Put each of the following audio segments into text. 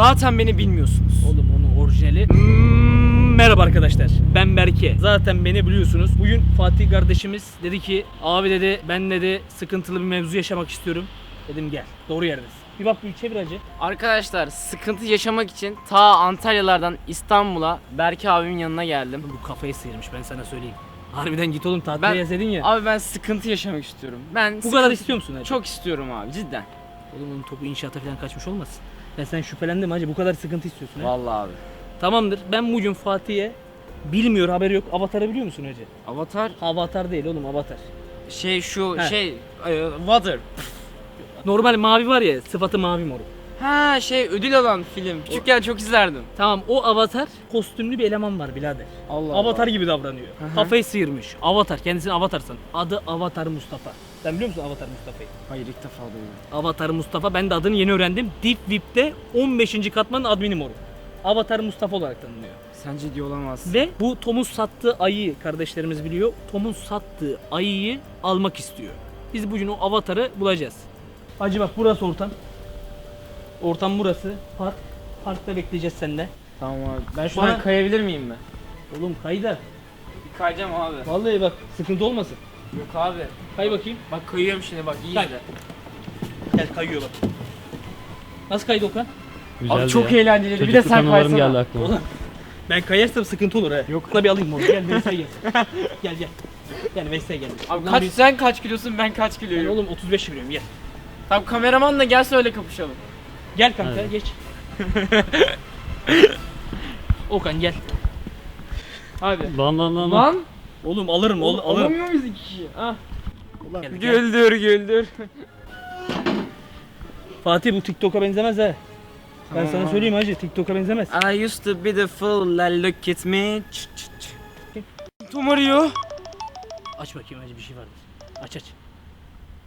Zaten beni bilmiyorsunuz. Oğlum onun orijinali. Hmm, merhaba arkadaşlar. Ben Berke. Zaten beni biliyorsunuz. Bugün Fatih kardeşimiz dedi ki abi dedi ben dedi sıkıntılı bir mevzu yaşamak istiyorum. Dedim gel. Doğru yerdesin. Bir bak bir çevir acı. Arkadaşlar sıkıntı yaşamak için ta Antalyalardan İstanbul'a Berke abimin yanına geldim. Bu kafayı sıyırmış ben sana söyleyeyim. Harbiden git oğlum tatile Ben- yazedin ya. Abi ben sıkıntı yaşamak istiyorum. Ben bu sıkıntı- kadar istiyor musun hacı? Çok istiyorum abi cidden. Oğlum onun topu inşaata falan kaçmış olmasın. Ya sen şüphelendin mi hacı? Bu kadar sıkıntı istiyorsun ha? Vallahi abi. Tamamdır. Ben bugün Fatih'e bilmiyor haberi yok. Avatar'ı biliyor musun hacı? Avatar Avatar değil oğlum Avatar. şey şu He. şey e, water. Normal mavi var ya sıfatı mavi moru. Ha şey ödül alan film. Küçükken çok izlerdim. Tamam o Avatar kostümlü bir eleman var birader. Allah Avatar gibi davranıyor. hı. Kafayı sıyırmış. Avatar kendisini Avatar san. Adı Avatar Mustafa. Sen biliyor musun Avatar Mustafa'yı? Hayır ilk defa duydum. Avatar Mustafa ben de adını yeni öğrendim. Deep Web'de 15. katmanın admini moru. Avatar Mustafa olarak tanınıyor. Sence diye olamaz. Ve bu Tom'un sattığı ayıyı kardeşlerimiz biliyor. Tom'un sattığı ayıyı almak istiyor. Biz bugün o avatarı bulacağız. Hacı bak burası ortam. Ortam burası. Park. Parkta bekleyeceğiz seninle. Tamam abi. Ben şuradan Bana- kayabilir miyim ben? Oğlum kayda. Bir kayacağım abi. Vallahi bak sıkıntı olmasın. Yok abi. Kay bakayım. Bak kayıyorum şimdi bak iyi Kay. izle. Gel kayıyor bak. Nasıl kaydı Okan? Abi çok eğlenceli. Bir de sen kaysana. geldi aklıma. Oğlum ben kayarsam sıkıntı olur he. Yok. bir alayım onu. Gel Veysel gel. gel gel. Gel Veysel gel. Abi kaç bir- sen kaç kilosun ben kaç Ben kiloyum? oğlum 35 kiloyum gel. Tamam kameraman da gelse öyle kapışalım. Gel kanka Hadi. geç. Okan gel. Hadi. Lan lan lan. lan. Lan. Oğlum alırım oğlum alırım. Alamıyor muyuz iki kişi? Ah. Gel, gel. Güldür güldür. Fatih bu TikTok'a benzemez ha. Ben Tamam sana abi. söyleyeyim hacı TikTok'a benzemez. I used to be the fool that look at me. Ç, ç, ç. Tom arıyor. Aç bakayım hacı bir şey vardır. Aç aç.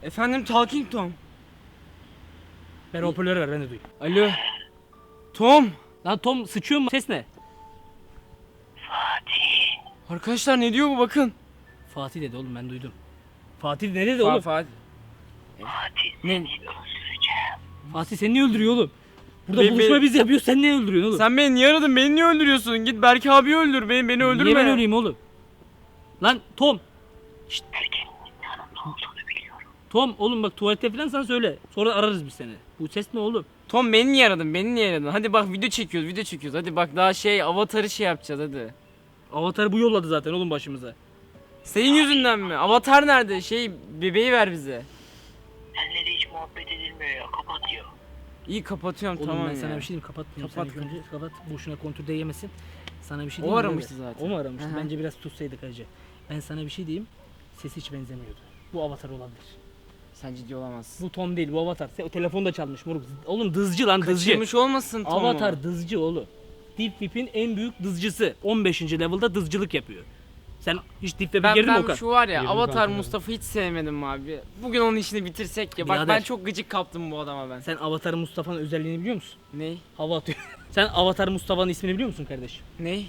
Efendim Talking Tom. Ben hoparlörü ver ben de duyayım. Alo. Tom. Lan Tom sıçıyor mu? Ses ne? Arkadaşlar ne diyor bu bakın. Fatih dedi oğlum ben duydum. Fatih ne dedi Fa- oğlum? Fatih. Ne? Fatih seni niye öldürüyor oğlum? Burada Be- buluşma be- biz yapıyoruz sen niye öldürüyorsun oğlum? Sen beni niye aradın? Beni niye öldürüyorsun? Git Berke abi öldür. Beni beni öldürme. Niye ben öleyim oğlum? Lan Tom. Şşt. Tom oğlum bak tuvalette falan sana söyle. Sonra ararız biz seni. Bu ses ne oğlum? Tom beni niye aradın? Beni niye aradın? Hadi bak video çekiyoruz, video çekiyoruz. Hadi bak daha şey avatarı şey yapacağız hadi. Avatar bu yolladı zaten oğlum başımıza. Senin yüzünden mi? Avatar nerede? Şey bebeği ver bize. Seninle de hiç muhabbet edilmiyor ya kapatıyor. İyi kapatıyorum Oğlum tamam ben ya. sana bir şey diyeyim kapatmıyorum. Kapat Sen ilk önce kapat. Boşuna kontür değmesin. Sana bir şey O diyeyim mi? aramıştı zaten. O mu aramıştı? Hı. Bence biraz tutsaydık hacı. Ben sana bir şey diyeyim. Sesi hiç benzemiyordu. Bu avatar olabilir. Sen ciddi olamazsın. Bu Tom değil bu avatar. Se- O telefon da çalmış moruk. Oğlum dızcı lan dızcı. Kaçırmış olmasın Tom'u. Avatar dızcı oğlum. Deep Web'in en büyük dızcısı. 15. level'da dızcılık yapıyor. Sen hiç Deep Web'e Ben, girdin mi ben Okan? şu var ya Girdim Avatar kanka. Mustafa hiç sevmedim abi. Bugün onun işini bitirsek ya. Bak Birader. ben çok gıcık kaptım bu adama ben. Sen Avatar Mustafa'nın özelliğini biliyor musun? Ney? Hava atıyor. Sen Avatar Mustafa'nın ismini biliyor musun kardeşim? Ney?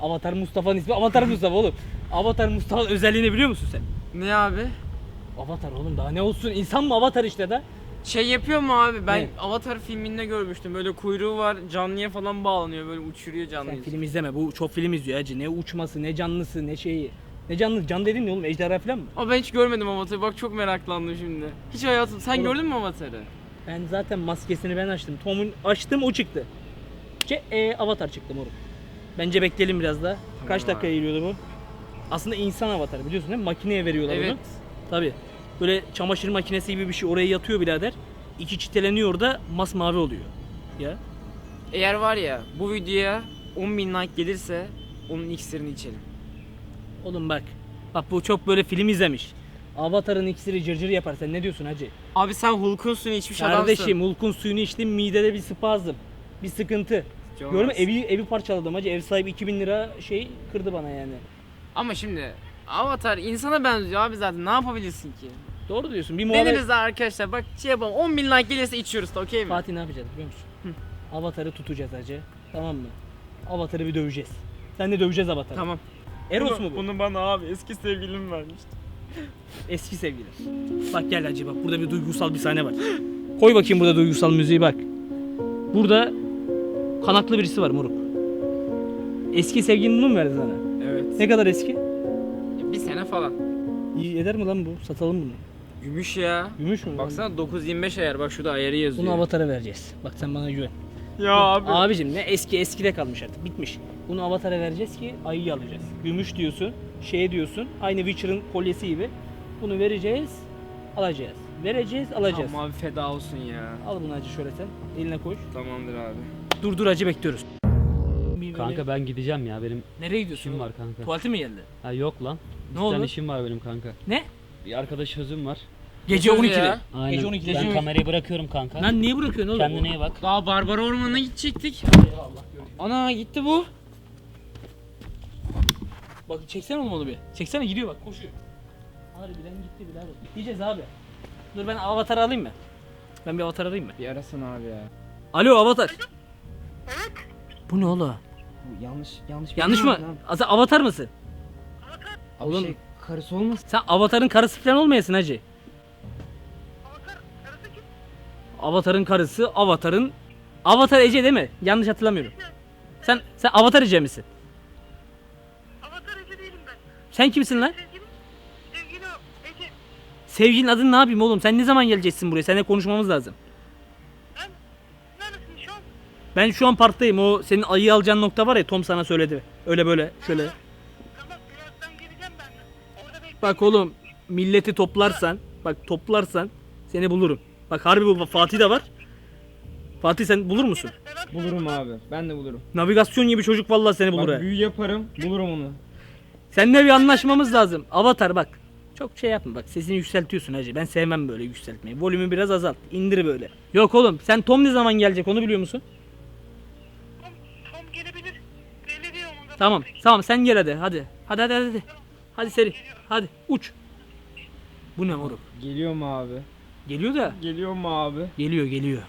Avatar Mustafa'nın ismi Avatar Mustafa oğlum. Avatar Mustafa'nın özelliğini biliyor musun sen? Ne abi? Avatar oğlum daha ne olsun insan mı Avatar işte de. Şey yapıyor mu abi? Ben Ne? Avatar filminde görmüştüm. Böyle kuyruğu var, canlıya falan bağlanıyor. Böyle uçuruyor Sen canlıyı. film izleme bu çok film izliyor hacı. Ne uçması ne canlısı ne şeyi. Ne canlı can dedin ne oğlum ejderha falan mı? Ama ben hiç görmedim Avatar'ı. Bak çok meraklandım şimdi. Hiç hayatım. Sen Oğlum. gördün mü Avatar'ı? Ben zaten maskesini ben açtım. Tom'un açtım o çıktı. Ce e, Avatar çıktı moruk. Bence bekleyelim biraz daha. Kaç Tamam dakikaya geliyordu bu? Aslında insan avatar biliyorsun değil mi? Makineye veriyorlar Evet. Tabi. Böyle çamaşır makinesi gibi bir şey oraya yatıyor birader. İki çiteleniyor orada masmavi oluyor. Ya. Eğer var ya bu videoya 10.000 like gelirse onun iksirini içelim. Oğlum bak. Bak bu çok böyle film izlemiş. Avatar'ın iksiri cırcır yapar. Sen ne diyorsun hacı? Abi sen Hulk'un suyunu içmiş Kardeşim adamsın. Hulk'un suyunu içtim midede bir spazm. Bir sıkıntı. Görme evi evi parçaladım hacı. Ev sahibi 2000 lira şey kırdı bana yani. Ama şimdi Avatar insana benziyor abi zaten ne yapabilirsin ki? Doğru diyorsun. Bir muhabbet. Deneriz arkadaşlar bak şey yapalım 10.000 like gelirse içiyoruz da okey mi? Fatih ne yapacağız biliyor musun? Avatar'ı tutacağız hacı. Tamam mı? Avatar'ı bir döveceğiz. Sen de döveceğiz Avatar'ı. Tamam. Eros Bunu- mu bu? Bunu bana abi eski sevgilim vermişti. Eski sevgili. Bak gel hacı bak burada bir duygusal bir sahne var. Koy bakayım burada duygusal müziği bak. Burada kanatlı birisi var moruk. Eski sevgilin bunu mu verdi sana? Evet. Ne kadar eski? Falan. İyi eder mi lan bu? Satalım bunu. Gümüş ya. Gümüş mü? Baksana 9.25 ayar bak şurada ayarı yazıyor. Bunu avatara vereceğiz. Bak sen bana güven. Ya abi. Abicim ne eski eskide kalmış artık bitmiş. Bunu avatara vereceğiz ki ayıyı alacağız. Gümüş diyorsun, şey diyorsun. Aynı Witcher'ın kolyesi gibi. Bunu vereceğiz, alacağız. Vereceğiz, alacağız. Tamam abi feda olsun ya. Al bunu acı şöyle sen. Eline koy. Tamamdır abi. Dur dur acı bekliyoruz. Bir Kanka ben gideceğim ya benim nereye gidiyorsun? işim var kanka. Tuvalete mi geldi? Ha yok lan. Ne Bir tane oldu? işim var benim kanka. Ne? Bir arkadaş sözüm var. Gece Nasıl 12'de. ya? Aynen. Gece 12'de. Ben kamerayı bırakıyorum kanka. Lan niye bırakıyorsun oğlum? Kendine iyi bak. Daha Barbara Ormanı'na gidecektik. Ana gitti bu. Bak çeksene oğlum onu bir. Çeksene gidiyor bak koşuyor. Harbiden gitti birader. Diyeceğiz abi. Dur ben avatar alayım mı? Ben bir avatar alayım mı? Bir arasana abi ya. Alo avatar. Bu ne oğlum? Bu yanlış yanlış. Yanlış mı? Asa avatar mısın? Abi Oğlum- şey karısı olmasın. Sen avatarın karısı falan olmayasın hacı. Avatarın karısı, avatarın... Avatar Ece değil mi? Yanlış hatırlamıyorum. Sen sen avatar Ece misin? Avatar Ece değilim ben. Sen kimsin lan? Sevgilim, sevgili o. Ece. Sevgilin adın ne yapayım oğlum? Sen ne zaman geleceksin buraya? Seninle konuşmamız lazım. Ben şu an parktayım. O senin ayı alacağın nokta var ya Tom sana söyledi. Öyle böyle şöyle. Tamam birazdan geleceğim ben de. Orada bekle. Bak oğlum milleti toplarsan, bak toplarsan seni bulurum. Bak harbi bu Fatih de var. Fatih sen bulur musun? Bulurum abi. Ben de bulurum. Navigasyon gibi çocuk vallahi seni bulur. Bak büyü yaparım. Bulurum onu. Seninle bir anlaşmamız lazım. Avatar bak. Çok şey yapma bak sesini yükseltiyorsun hacı. Ben sevmem böyle yükseltmeyi. Volümü biraz azalt. indir böyle. Yok oğlum sen Tom ne zaman gelecek onu biliyor musun? Tamam tamam sen gel hadi hadi. Hadi hadi hadi. Hadi seri. Hadi uç. Bu ne moruk? Geliyor mu abi? Geliyor da. Geliyor mu abi? Geliyor geliyor.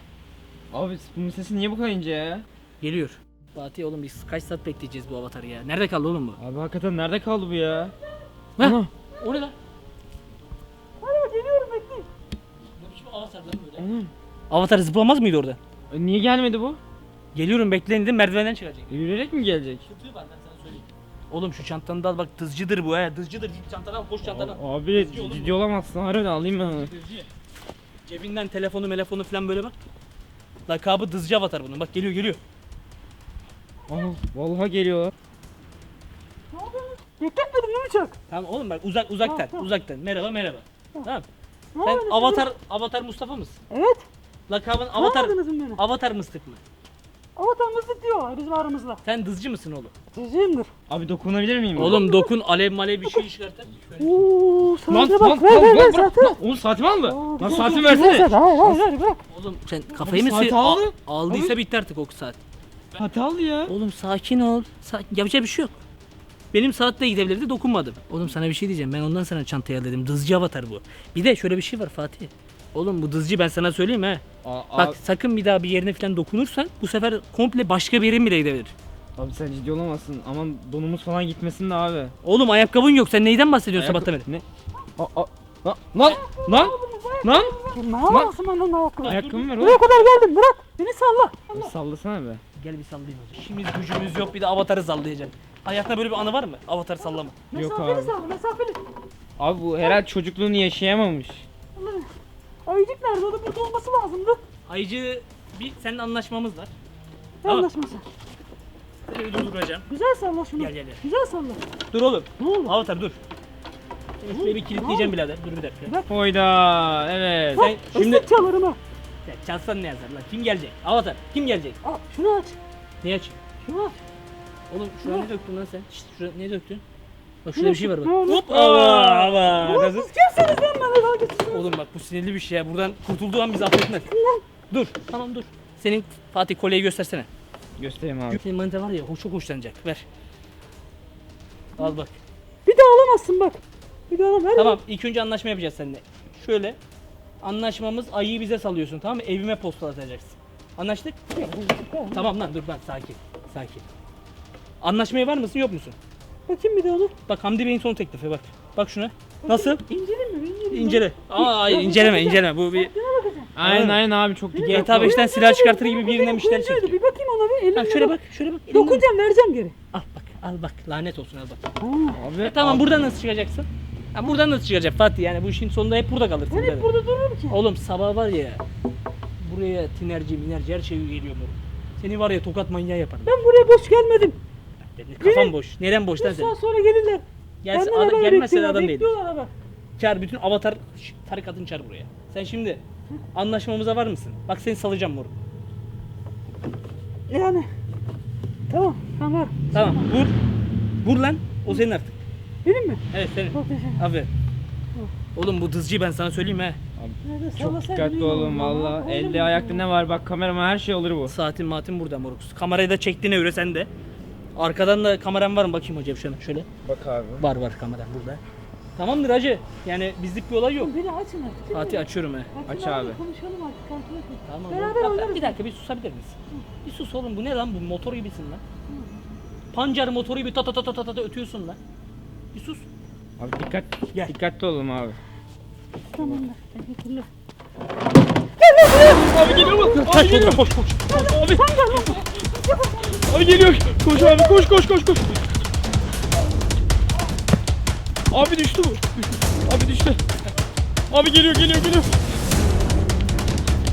Abi bunun sesi niye bu kadar ince ya? Geliyor. Fatih oğlum biz kaç saat bekleyeceğiz bu avatarı ya? Nerede kaldı oğlum bu? Abi hakikaten nerede kaldı bu ya? Heh. Ana. O ne lan? Hadi geliyorum bekleyin. Ne biçim avatar lan böyle? Ana. Avatar zıplamaz mıydı orada? E, Niye gelmedi bu? Geliyorum bekleyin dedim merdivenden çıkacak. E, Yürüyerek mi gelecek? Sıkıntı var ben sana söyleyeyim. Oğlum şu çantanı da al bak dızcıdır bu he dızcıdır git çantanı al al. Abi Ciddi olur ciddi olamazsın harbiden alayım ben onu. Dızcı. Cebinden telefonu telefonu falan böyle bak. Lakabı dızcı avatar bunun bak geliyor geliyor. Aa, vallahi geliyorlar. Bekletmedin değil mi çok? Tamam oğlum bak uzak uzaktan uzaktan merhaba merhaba. Tamam. Sen avatar avatar Mustafa mısın? Evet. Lakabın avatar Anladınız mı beni? avatar mıstık mı? Avatarımızı diyor bizim aramızda. Sen dızcı mısın oğlum? Cüzeyimdir. Abi dokunabilir miyim? Oğlum dokun alev malev bir şey çıkartır. Şöyle. Ooo Lan saate lan bak. Ver ver ver lan bırak. saate. Lan, Oğlum saatimi aldı. Aa, Lan saatimi versene. Hayır hayır hayır bırak. Oğlum sen kafayı mı saati aldı. Al- aldıysa bitti artık o saat. Saati aldı ya. Oğlum sakin ol. Sa- yapacak bir şey yok. Benim saatte gidebilirdi dokunmadım. Oğlum sana bir şey diyeceğim. Ben ondan sana çantaya al dedim. Dızcı avatar bu. Bir de şöyle bir şey var Fatih. Oğlum bu dızcı ben sana söyleyeyim ha. Aa, Bak abi, sakın bir daha bir yerine falan dokunursan bu sefer komple başka bir yerin bile gidebilir. abi sen ciddi olamazsın. Aman donumuz falan gitmesin de abi. Oğlum ayakkabın yok. Sen neyden bahsediyorsun Ayak- sabahtan beri? Ne? Aa, aa, lan lan lan lan. Ne yapıyorsun benden ayakkabı? Ayakkabımı ver Buraya oğlum. kadar geldim bırak. Beni salla. Bir Sallasana be. Gel bir sallayayım hocam. İşimiz gücümüz yok bir de avatarı sallayacaksın. Hayatında böyle bir anı var mı? Avatar sallama. Yok Mesafeli abi. salla mesafeli. Abi bu herhalde çocukluğunu yaşayamamış. Ayıcık nerede? O da burada olması lazımdı. Ayıcı bir seninle anlaşmamız var. Ne Tamam. anlaşması? Böyle durduracağım. Güzel salla şunu. Gel, gel, gel. Güzel salla. Dur oğlum. Ne oldu? Avatar dur. Seni şuraya bir kilitleyeceğim birader. Dur bir dakika. Hoyda evet. Sen şimdi Islık çalarım ha. Ya çalsan ne yazar lan? Kim gelecek? Avatar. Kim gelecek? Al şunu aç. Ne aç? Şunu aç. Oğlum şuraya ne döktün lan sen? Şşt şuraya ne döktün? Bak şurada bir şey var bak. Ne oldu? Hop! Aa, aa, Ulan nasıl? siz kimsiniz lan bana dalga? Oğlum bak bu sinirli bir şey ya. Buradan kurtulduğu an bizi affetmez. Dur. Tamam dur. Senin Fatih kolyeyi göstersene. Göstereyim abi. Senin manita var ya o çok hoşlanacak. Ver. Al bak. Bir daha alamazsın bak. Bir daha alamam. Ver Tamam ilk önce anlaşma yapacağız seninle. Şöyle. Anlaşmamız ayıyı bize salıyorsun tamam mı? Evime postalatacaksın. Anlaştık? Tamam lan dur ben sakin. Sakin. Anlaşmaya var mısın yok musun? Bakayım bir daha onu. Bak Hamdi Bey'in son teklifi bak. Bak şuna. Nasıl? İnceleme mi? İncele. Aa hayır inceleme inceleme. Bu bir Aynen aynen abi çok dikkat. GTA 5'ten silah çıkartır gibi birinden bir şeyler çekiyor. Bir bakayım ona bir. Elimle Ha, şöyle bak, şöyle bak. Dokunacağım vereceğim geri. Al bak, al bak. Lanet olsun al bak. Abi, E tamam buradan nasıl çıkacaksın? Ha, buradan nasıl çıkacak Fatih yani bu işin sonunda hep burada kalırsın. Ben hep burada dururum ki. Oğlum sabah var ya buraya tinerci minerci her şey geliyor moruk. Seni var ya tokat manyağı yaparım. Ben buraya boş gelmedim. Benim kafam boş. Neren boş lan senin? saat sonra gelirler. Gelsin, Benden adam, haber gelmezse de bekliyorlar, adam değil. Bekliyorlar. Çağır bütün avatar Şş, tarikatını çağır buraya. Sen şimdi anlaşmamıza var mısın? Bak seni salacağım moruk. Yani. Tamam. Tamam var. Tamam vur. Vur lan. O senin artık. Benim mi? Evet senin. Çok teşekkür ederim. Aferin. Oğlum bu dızcıyı ben sana söyleyeyim he. Nerede Çok sallasaydın dikkatli olun valla. Elde ayakta ne var bak kameraman her şey olur bu. Saatin maatin burada moruk. Kamerayı da çektiğine göre sen de. Arkadan da kameram var mı bakayım hocam şöyle. şöyle. Bak abi. Var var kameram burada. Tamamdır hacı. Yani bizlik bir olay yok. Beni açın artık. Fatih açıyorum he. Aç abi. Konuşalım artık. Kontrol edin. Tamam. Beraber Bak, oynarız. Bir dakika bir susabilir misin? Bir sus oğlum bu ne lan bu motor gibisin lan. Pancar motoru gibi ta ta ta ta ta ta ötüyorsun lan. Bir sus. Abi dikkat. Gel. Dikkatli olun abi. Tamamdır. Teşekkürler. Abi geliyor mu? Abi geliyor. Koş koş. Abi. Abi geliyor. Koş abi koş koş koş koş. Abi düştü bu. Abi düştü. Abi geliyor geliyor geliyor.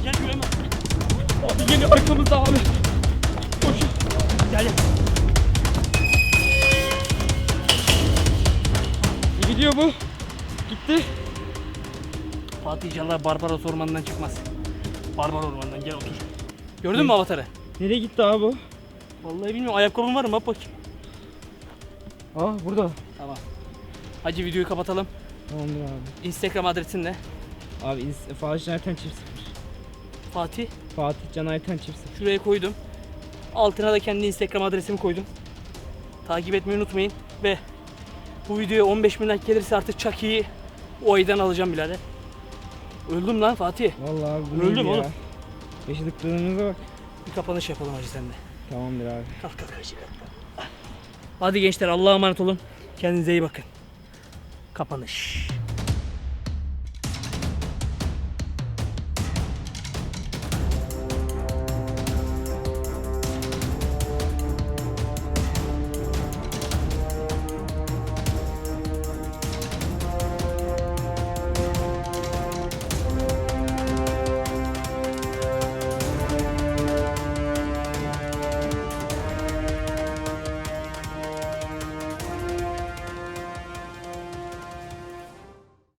Gel güveme. Abi geliyor arkamızda abi. Koş. Gel gel. Gidiyor bu. Gitti. Fatih inşallah Barbaros ormanından çıkmaz. Barbar ormanından gel otur. Gördün mü avatarı? Nereye gitti abi bu? Vallahi bilmiyorum ayakkabın var mı? Bak bakayım. Aa burada. Tamam. Hacı videoyu kapatalım. Tamamdır abi. Instagram adresin ne? Abi ins- Fatih Can Ayten çift sıfır. Fatih. Fatih Can Ayten çift sıfır. Şuraya koydum. Altına da kendi Instagram adresimi koydum. Takip etmeyi unutmayın. Ve bu videoya 15 bin like gelirse artık Chucky'yi o aydan alacağım birader. Öldüm lan Fatih. Vallahi abi bu Öldüm neydi oğlum. ya? Yaşadıklarımıza bak. Bir kapanış yapalım hacı sende. Tamamdır abi. Kalk kalk hacı. Hadi gençler Allah'a emanet olun. Kendinize iyi bakın. Kapanış.